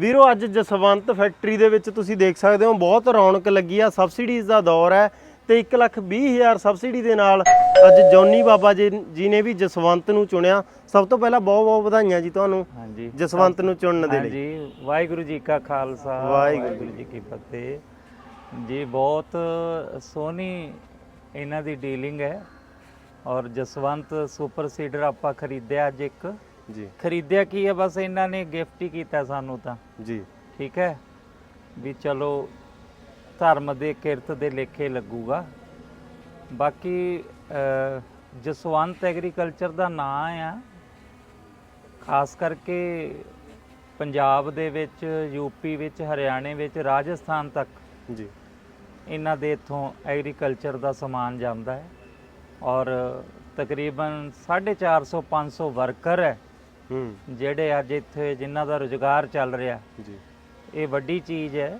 ਵੀਰੋ ਅੱਜ ਜਸਵੰਤ ਫੈਕਟਰੀ ਦੇ ਵਿੱਚ ਤੁਸੀਂ ਦੇਖ ਸਕਦੇ ਹੋ ਬਹੁਤ ਰੌਣਕ ਲੱਗੀ ਆ। ਸਬਸਿਡੀਜ਼ ਦਾ ਦੌਰ ਹੈ ਤੇ 1 ਲੱਖ 20 ਹਜ਼ਾਰ ਸਬਸਿਡੀ ਦੇ ਨਾਲ ਅੱਜ ਜੌਨੀ ਬਾਬਾ ਜੀ ਜੀ ਨੇ ਵੀ ਜਸਵੰਤ ਨੂੰ ਚੁਣਿਆ। ਸਭ ਤੋਂ ਪਹਿਲਾਂ ਬਹੁਤ ਬਹੁਤ ਵਧਾਈਆਂ ਜੀ ਤੁਹਾਨੂੰ ਹਾਂਜੀ। ਜਸਵੰਤ ਨੂੰ ਚੁਣਨ ਦੇ ਲਈ। ਹਾਂਜੀ ਵਾਹਿਗੁਰੂ ਜੀ ਕਾ ਖਾਲਸਾ ਵਾਹਿਗੁਰੂ ਜੀ ਕੀ ਫਤਿਹ। ਜੀ ਬਹੁਤ ਸੋਹਣੀ ਇਹਨਾਂ ਦੀ ਡੀਲਿੰਗ ਹੈ ਔਰ ਜਸਵੰਤ ਸੁਪਰ ਸੀਡਰ ਆਪਾਂ ਖਰੀਦਿਆ ਅੱਜ ਇੱਕ। ਜੀ। ਖਰੀਦਿਆ ਕੀ ਹੈ? ਬਸ ਇਹਨਾਂ ਨੇ ਗਿਫਟ ਹੀ ਕੀਤਾ ਸਾਨੂੰ ਤਾਂ। ਜੀ। ਠੀਕ ਹੈ? ਵੀ ਚਲੋ ਧਰਮ ਦੇ ਕਿਰਤ ਦੇ ਲੇਖੇ ਲੱਗੂਗਾ। ਬਾਕੀ ਜਸਵੰਤ ਐਗਰੀਕਲਚਰ ਦਾ ਨਾਂ ਆ। ਖਾਸ ਕਰਕੇ ਪੰਜਾਬ ਦੇ ਵਿੱਚ ਯੂਪੀ ਵਿੱਚ ਹਰਿਆਣੇ ਵਿੱਚ ਰਾਜਸਥਾਨ ਤੱਕ ਜੀ। ਇਹਨਾਂ ਦੇ ਇਥੋਂ ਐਗਰੀਕਲਚਰ ਦਾ ਸਮਾਨ ਜਾਂਦਾ ਹੈ। ਔਰ ਤਕਰੀਬਨ 450 500 ਵਰਕਰ ਹੂੰ। ਜਿਹੜੇ ਅੱਜ ਇੱਥੇ ਜਿਨ੍ਹਾਂ ਦਾ ਰੁਜ਼ਗਾਰ ਚੱਲ ਰਿਹਾ ਜੀ। ਇਹ ਵੱਡੀ ਚੀਜ਼ ਹੈ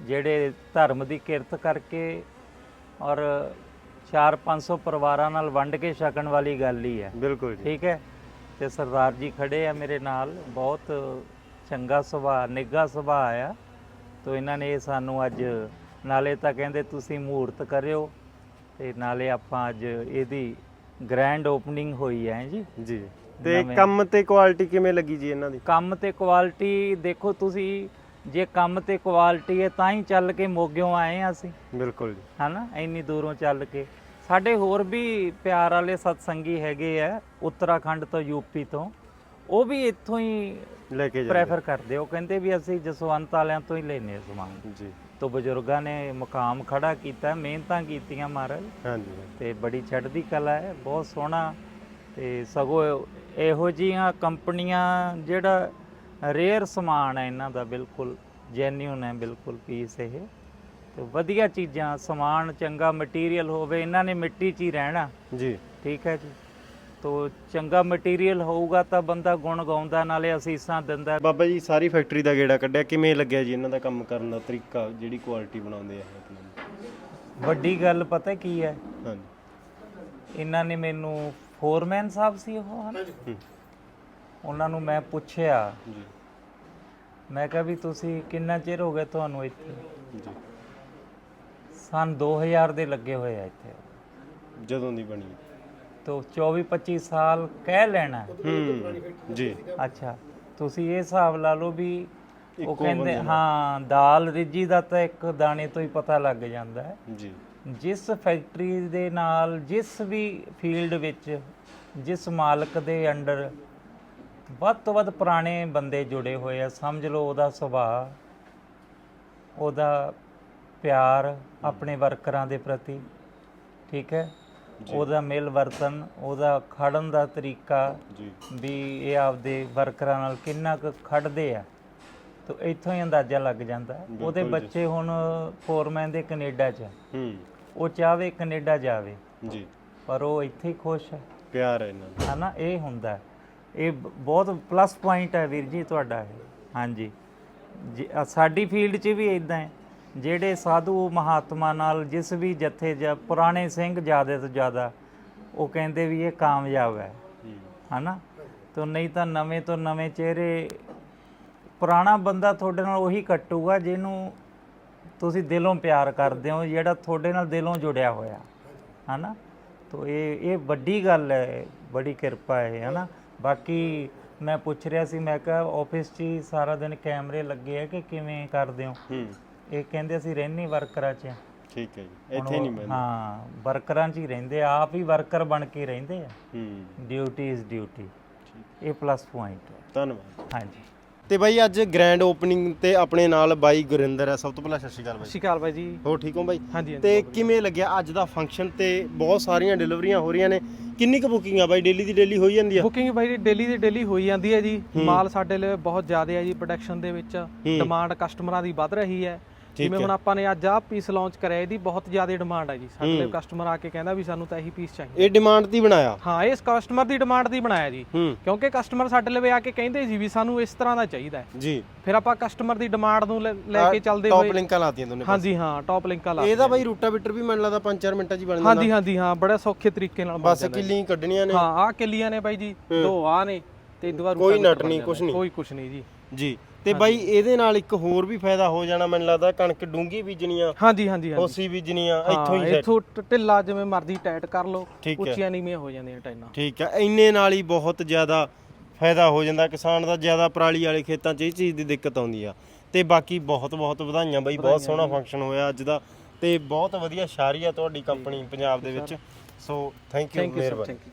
ਜਿਹੜੇ ਧਰਮ ਦੀ ਕਿਰਤ ਕਰਕੇ ਔਰ 4-500 ਪਰਿਵਾਰਾਂ ਨਾਲ ਵੰਡ ਕੇ ਛਕਣ ਵਾਲੀ ਗੱਲ ਹੀ ਹੈ। ਬਿਲਕੁਲ ਜੀ। ਠੀਕ ਹੈ? ਤੇ ਸਰਦਾਰ ਜੀ ਖੜੇ ਆ ਮੇਰੇ ਨਾਲ ਬਹੁਤ ਚੰਗਾ ਸੁਭਾਅ ਨਿੱਘਾ ਸੁਭਾਅ ਆ ਤੋ ਇਹਨਾਂ ਨੇ ਸਾਨੂੰ ਅੱਜ ਨਾਲੇ ਤਾਂ ਕਹਿੰਦੇ ਤੁਸੀਂ ਮੂਰਤ ਕਰਿਓ ਤੇ ਨਾਲੇ ਆਪਾਂ ਅੱਜ ਇਹਦੀ ਗ੍ਰੈਂਡ ਓਪਨਿੰਗ ਹੋਈ ਹੈ ਜੀ? ਜੀ। ਤੇ ਨਵੇਂ- ਕੰਮ ਤੇ ਕੁਆਲਿਟੀ ਕਿਵੇਂ ਲੱਗੀ ਜੀ ਇਹਨਾਂ ਦੀ? ਕੰਮ ਤੇ ਕੁਆਲਿਟੀ ਦੇਖੋ ਤੁਸੀਂ ਜੇ ਕੰਮ ਤੇ ਕੁਆਲਿਟੀ ਹੈ ਤਾਂ ਹੀ ਚੱਲ ਕੇ ਮੋਗਿਓ ਆਏ ਆ ਅਸੀਂ। ਬਿਲਕੁਲ ਜੀ। ਹਨਾ? ਇੰਨੀ ਦੂਰੋਂ ਚੱਲ ਕੇ। ਸਾਡੇ ਹੋਰ ਵੀ ਪਿਆਰ ਵਾਲੇ ਸਤਸੰਗੀ ਹੈਗੇ ਆ ਉੱਤਰਾਖੰਡ ਤੋਂ ਯੂਪੀ ਤੋਂ। ਉਹ ਵੀ ਇੱਥੋਂ ਹੀ ਲੈ ਕੇ ਜਾ ਪ੍ਰੈਫਰ ਕਰਦੇ ਉਹ ਕਹਿੰਦੇ ਵੀ ਅਸੀਂ ਜਸਵੰਤ ਵਾਲਿਆਂ ਤੋਂ ਹੀ ਲੈਨੇ ਸਮਾਨ। ਜੀ। ਤੋਂ ਬਜ਼ੁਰਗਾਂ ਨੇ ਮੁਕਾਮ ਖੜਾ ਕੀਤਾ ਮਿਹਨਤਾਂ ਕੀਤੀਆਂ ਮਹਾਰਾਜ। ਹਾਂਜੀ। ਤੇ ਬੜੀ ਚੜ੍ਹਦੀ ਕਲਾ ਹੈ ਬਹੁਤ ਸੋਹਣਾ ਤੇ ਸਗੋਂ ਇਹੋ ਜੀਆਂ ਕੰਪਨੀਆਂ ਜਿਹੜਾ ਰੇਅਰ ਸਮਾਨ ਹੈ ਇਹਨਾਂ ਦਾ ਬਿਲਕੁਲ ਜੈਨੂਨ ਹੈ ਬਿਲਕੁਲ ਪੀਸ ਇਹ। ਤੇ ਵਧੀਆ ਚੀਜ਼ਾਂ ਸਮਾਨ ਚੰਗਾ ਮਟੀਰੀਅਲ ਹੋਵੇ ਇਹਨਾਂ ਨੇ ਮਿੱਟੀ 'ਚ ਹੀ ਰਹਿਣਾ। ਜੀ। ਠੀਕ ਹੈ ਜੀ। ਤੋ ਚੰਗਾ ਮਟੀਰੀਅਲ ਹੋਊਗਾ ਤਾਂ ਬੰਦਾ ਗੁਣ ਗਾਉਂਦਾ ਨਾਲੇ ਅਸੀਸਾਂ ਦਿੰਦਾ। ਬਾਬਾ ਜੀ ਸਾਰੀ ਫੈਕਟਰੀ ਦਾ ਗੇੜਾ ਕੱਢਿਆ ਕਿਵੇਂ ਲੱਗਿਆ ਜੀ ਇਹਨਾਂ ਦਾ ਕੰਮ ਕਰਨ ਦਾ ਤਰੀਕਾ ਜਿਹੜੀ ਕੁਆਲਿਟੀ ਬਣਾਉਂਦੇ ਆ ਆਪਣਾ? ਵੱਡੀ ਗੱਲ ਪਤਾ ਕੀ ਹੈ? ਹਾਂਜੀ। ਇਹਨਾਂ ਨੇ ਮੈਨੂੰ ਫੋਰਮੈਨ ਸਾਹਿਬ ਸੀ ਉਹ ਹਨ? ਹੂੰ, ਉਹਨਾਂ ਨੂੰ ਮੈਂ ਪੁੱਛਿਆ। ਜੀ। ਮੈਂ ਕਿਹਾ ਵੀ ਤੁਸੀਂ ਕਿੰਨਾ ਚਿਰ ਹੋ ਗਿਆ ਤੁਹਾਨੂੰ ਇੱਥੇ? ਜੀ। ਸਨ 2000 ਦੇ ਲੱਗੇ ਹੋਏ ਆ ਇੱਥੇ। ਜਦੋਂ ਦੀ ਬਣੀ ਤੋਂ 24 25 ਸਾਲ ਕਹਿ ਲੈਣਾ। ਹੂੰ। ਜੀ। ਅੱਛਾ। ਤੁਸੀਂ ਇਹ ਹਿਸਾਬ ਲਾ ਲਓ ਵੀ ਉਹ ਕਹਿੰਦੇ। ਹਾਂ ਦਾਲ ਰਿੱਜੀ ਦਾ ਤਾਂ ਇੱਕ ਦਾਣੇ ਤੋਂ ਹੀ ਪਤਾ ਲੱਗ ਜਾਂਦਾ ਹੈ। ਜੀ। ਜਿਸ ਫੈਕਟਰੀ ਦੇ ਨਾਲ ਜਿਸ ਵੀ ਫੀਲਡ ਵਿੱਚ ਜਿਸ ਮਾਲਕ ਦੇ ਅੰਡਰ ਵੱਧ ਤੋਂ ਵੱਧ ਪੁਰਾਣੇ ਬੰਦੇ ਜੁੜੇ ਹੋਏ ਆ ਸਮਝ ਲਓ ਉਹਦਾ ਸੁਭਾਅ ਉਹਦਾ ਪਿਆਰ ਆਪਣੇ ਵਰਕਰਾਂ ਦੇ ਪ੍ਰਤੀ ਠੀਕ ਹੈ? ਉਹਦਾ ਮਿਲ ਵਰਤਨ ਉਹਦਾ ਖੜਨ ਦਾ ਤਰੀਕਾ ਜੀ। ਵੀ ਇਹ ਆਪਦੇ ਵਰਕਰਾਂ ਨਾਲ ਕਿੰਨਾ ਕੁ ਖੜਦੇ ਆ। ਤਾਂ ਇੱਥੋਂ ਹੀ ਅੰਦਾਜ਼ਾ ਲੱਗ ਜਾਂਦਾ। ਉਹਦੇ। ਬੱਚੇ ਹੁਣ ਫੋਰਮੈਨ ਦੇ ਕੈਨੇਡਾ 'ਚ। ਹੂੰ। ਉਹ ਚਾਹਵੇ ਕੈਨੇਡਾ ਜਾਵੇ। ਜੀ। ਪਰ ਉਹ ਇੱਥੇ ਹੀ ਖੁਸ਼ ਹੈ। ਪਿਆਰ ਹੈ ਇਹਨਾਂ ਦਾ। ਹਨਾ ਇਹ ਹੁੰਦਾ। ਇਹ ਬਹੁਤ ਪਲੱਸ ਪੁਆਇੰਟ ਹੈ ਵੀਰ ਜੀ ਤੁਹਾਡਾ ਇਹ। ਹਾਂਜੀ। ਜੀ- ਅ, ਸਾਡੀ ਫੀਲਡ 'ਚ ਵੀ ਇਦਾਂ ਹੈ। ਜਿਹੜੇ ਸਾਧੂ ਮਹਾਤਮਾ ਨਾਲ ਜਿਸ ਵੀ ਜਥੇ ਜਾਂ ਪੁਰਾਣੇ ਸਿੰਘ ਜ਼ਿਆਦਾ ਤੋਂ ਜ਼ਿਆਦਾ ਉਹ ਕਹਿੰਦੇ ਵੀ ਇਹ ਕਾਮਯਾਬ ਹੈ। ਹੂੰ। ਹਨਾ? ਤਾਂ ਨਹੀਂ ਤਾਂ ਨਵੇਂ ਤੋਂ ਨਵੇਂ ਚਿਹਰੇ ਪੁਰਾਣਾ ਬੰਦਾ ਤੁਹਾਡੇ ਨਾਲ ਉਹੀ ਕੱਟੂਗਾ ਜਿਹਨੂੰ ਤੁਸੀਂ ਦਿਲੋਂ ਪਿਆਰ ਕਰਦੇ ਹੋ ਜਿਹੜਾ ਤੁਹਾਡੇ ਨਾਲ ਦਿਲੋਂ ਜੁੜਿਆ ਹੋਇਆ। ਹਨਾ? ਤਾਂ ਇਹ ਇਹ ਵੱਡੀ ਗੱਲ ਹੈ ਬੜੀ ਕਿਰਪਾ ਹੈ ਹਨਾ? ਬਾਕੀ ਮੈਂ ਪੁੱਛ ਰਿਹਾ ਸੀ ਮੈਂ ਕਿਹਾ ਆਫਿਸ 'ਚ ਹੀ ਸਾਰਾ ਦਿਨ ਕੈਮਰੇ ਲੱਗੇ ਆ ਕਿ ਕਿਵੇਂ ਕਰਦੇ ਹੋ? ਹੂੰ। ਇਹ ਕਹਿੰਦੇ ਅਸੀਂ ਰਹਿਣੀ ਵਰਕਰਾਂ 'ਚ ਆ। ਠੀਕ ਹੈ ਜੀ। ਇੱਥੇ ਨਹੀਂ ਮੈਂ ਹਾਂ ਵਰਕਰਾਂ 'ਚ ਹੀ ਰਹਿੰਦੇ ਆ, ਆਪ ਹੀ ਵਰਕਰ ਬਣ ਕੇ ਰਹਿੰਦੇ ਆ। ਹੂੰ। ਡਿਊਟੀ ਇਜ਼ ਡਿਊਟੀ ਇਹ ਪਲੱਸ ਪੁਆਇੰਟ ਹੈ। ਧੰਨਵਾਦ। ਹਾਂਜੀ। ਤੇ ਬਾਈ ਅੱਜ ਗ੍ਰੈਂਡ ਓਪਨਿੰਗ ਤੇ ਆਪਣੇ ਨਾਲ ਬਾਈ ਗੁਰਿੰਦਰ ਹੈ। ਸਭ ਤੋਂ ਪਹਿਲਾਂ ਸਤਿ ਸ਼੍ਰੀ ਅਕਾਲ ਸਤਿ ਬਾਈ ਸ਼੍ਰੀ ਅਕਾਲ ਬਾਈ ਜੀ। ਹੋ ਠੀਕ ਹੋ ਬਾਈ? ਹਾਂਜੀ ਤੇ ਕਿਵੇਂ ਲੱਗਿਆ ਅੱਜ ਦਾ ਫੰਕਸ਼ਨ ਤੇ? ਬਹੁਤ ਸਾਰੀਆਂ ਡਿਲੀਵਰੀਆਂ ਹੋ ਰਹੀਆਂ ਨੇ। ਕਿੰਨੀ ਕੁ ਬੁਕਿੰਗ ਆ ਬਾਈ? ਡੇਲੀ ਦੀ ਡੇਲੀ ਹੋਈ ਜਾਂਦੀ ਆ? ਬੁਕਿੰਗ ਬਾਈ ਜੀ ਡੇਲੀ ਦੀ ਡੇਲੀ ਹੋਈ ਜਾਂਦੀ ਹੈ ਜੀ। ਮਾਲ ਸਾਡੇ ਲਈ ਬਹੁਤ ਜ਼ਿਆਦਾ ਹੈ ਜੀ ਪ੍ਰੋਡਕਸ਼ਨ ਦੇ ਵਿੱਚ। ਡਿਮਾਂਡ ਕਸਟਮਰਾਂ ਦੀ ਵੱਧ ਰਹੀ ਹੈ। ਜਿਵੇਂ ਹੁਣ ਆਪਾਂ ਨੇ ਅੱਜ ਆਹ ਪੀਸ ਲਾਂਚ ਕਰਿਆ ਇਹਦੀ ਬਹੁਤ ਜ਼ਿਆਦਾ ਡਿਮਾਂਡ ਹੈ ਜੀ। ਸਾਡੇ ਕਸਟਮਰ ਆ ਕੇ ਕਹਿੰਦਾ ਵੀ ਸਾਨੂੰ ਤਾਂ ਇਹੀ ਪੀਸ ਚਾਹੀਦਾ ਇਹ ਡਿਮਾਂਡ ਦੀ ਬਣਾਇਆ। ਹਾਂ ਇਹ ਕਸਟਮਰ ਦੀ ਡਿਮਾਂਡ ਦੀ ਬਣਾਇਆ ਜੀ। ਕਿਉਂਕਿ ਕਸਟਮਰ ਸਾਡੇ ਲਈ ਆ ਕੇ ਕਹਿੰਦੇ ਸੀ ਵੀ ਸਾਨੂੰ ਇਸ ਤਰ੍ਹਾਂ ਦਾ ਚਾਹੀਦਾ ਜੀ। ਫਿਰ ਆਪਾਂ ਕਸਟਮਰ ਦੀ ਡਿਮਾਂਡ ਨੂੰ ਲੈ ਕੇ ਚੱਲਦੇ ਹੋਏ ਟੌਪ ਲਿੰਕਾਂ ਲਾਤੀਆਂ ਦੋਨੇ ਹਾਂਜੀ ਹਾਂ ਟੌਪ ਲਿੰਕਾਂ ਲਾ ਇਹਦਾ ਬਾਈ ਰੂਟਾਵੀਟਰ ਵੀ ਮੈਨੂੰ ਲੱਗਦਾ 5-4 ਮਿੰਟਾਂ 'ਚ ਹੀ ਬਣ ਜਾਂਦਾ। ਹਾਂਜੀ ਹਾਂਜੀ ਹਾਂ ਬੜਾ ਸੌਖੇ ਤਰੀਕੇ ਨਾਲ ਬਸ ਕਿੱਲੀ ਕੱਢਣੀਆਂ ਨੇ। ਹਾਂ ਆ ਕਿੱਲੀਆਂ ਨੇ ਬਾਈ ਜੀ ਦੋ ਆ ਨੇ ਤੇ ਦੁਬਾਰਾ ਕੋਈ ਨਟ ਨਹੀਂ ਕੁਛ ਨਹੀਂ। ਕੋਈ ਕੁਛ ਨਹੀਂ ਜੀ। ਜੀ। ਤੇ ਬਾਈ ਇਹਦੇ ਨਾਲ ਇੱਕ ਹੋਰ ਵੀ ਫਾਇਦਾ ਹੋ ਜਾਣਾ ਮੈਨੂੰ ਲੱਗਦਾ ਕਣਕ ਡੂੰਗੀ ਬੀਜਣੀ ਆ ਹਾਂਜੀ ਹਾਂਜੀ ਹਾਂਜੀ। ਹੋਸੀ ਬੀਜਣੀ ਆ ਇੱਥੋਂ ਹਾਂ ਹੀ set। ਇੱਥੋਂ ਟ- ਢਿੱਲਾ ਜਿਵੇਂ ਮਰਜ਼ੀ ਟਾਈਟ ਕਰ ਲਓ ਠੀਕ ਹੈ। ਉੱਚੀਆਂ ਨੀਵੀਆਂ ਹੋ ਜਾਂਦੀਆਂ ਟਾਈਨਾਂ ਠੀਕ ਆ ਇੰਨੇ ਨਾਲ ਹੀ ਬਹੁਤ ਜ਼ਿਆਦਾ ਫਾਇਦਾ ਹੋ ਜਾਂਦਾ ਕਿਸਾਨ ਦਾ ਜ਼ਿਆਦਾ ਪਰਾਲੀ ਵਾਲੇ ਖੇਤਾਂ 'ਚ ਇਹ ਚੀਜ਼ ਦੀ ਦਿੱਕਤ ਆਉਂਦੀ ਆ। ਤੇ ਬਾਕੀ ਬਹੁਤ ਬਹੁਤ ਵਧਾਈਆਂ ਬਾਈ ਬਹੁਤ ਸੋਹਣਾ ਫੰਕਸ਼ਨ ਹੋਇਆ ਅੱਜ ਦਾ ਤੇ ਬਹੁਤ ਵਧੀਆ ਸ਼ਾਰੀ ਆ ਤੁਹਾਡੀ ਕੰਪਨੀ ਪੰਜਾਬ ਦੇ ਵਿੱਚ। So thank you thank you sir ਮਿਹਰਬਾਨੀ। Thank you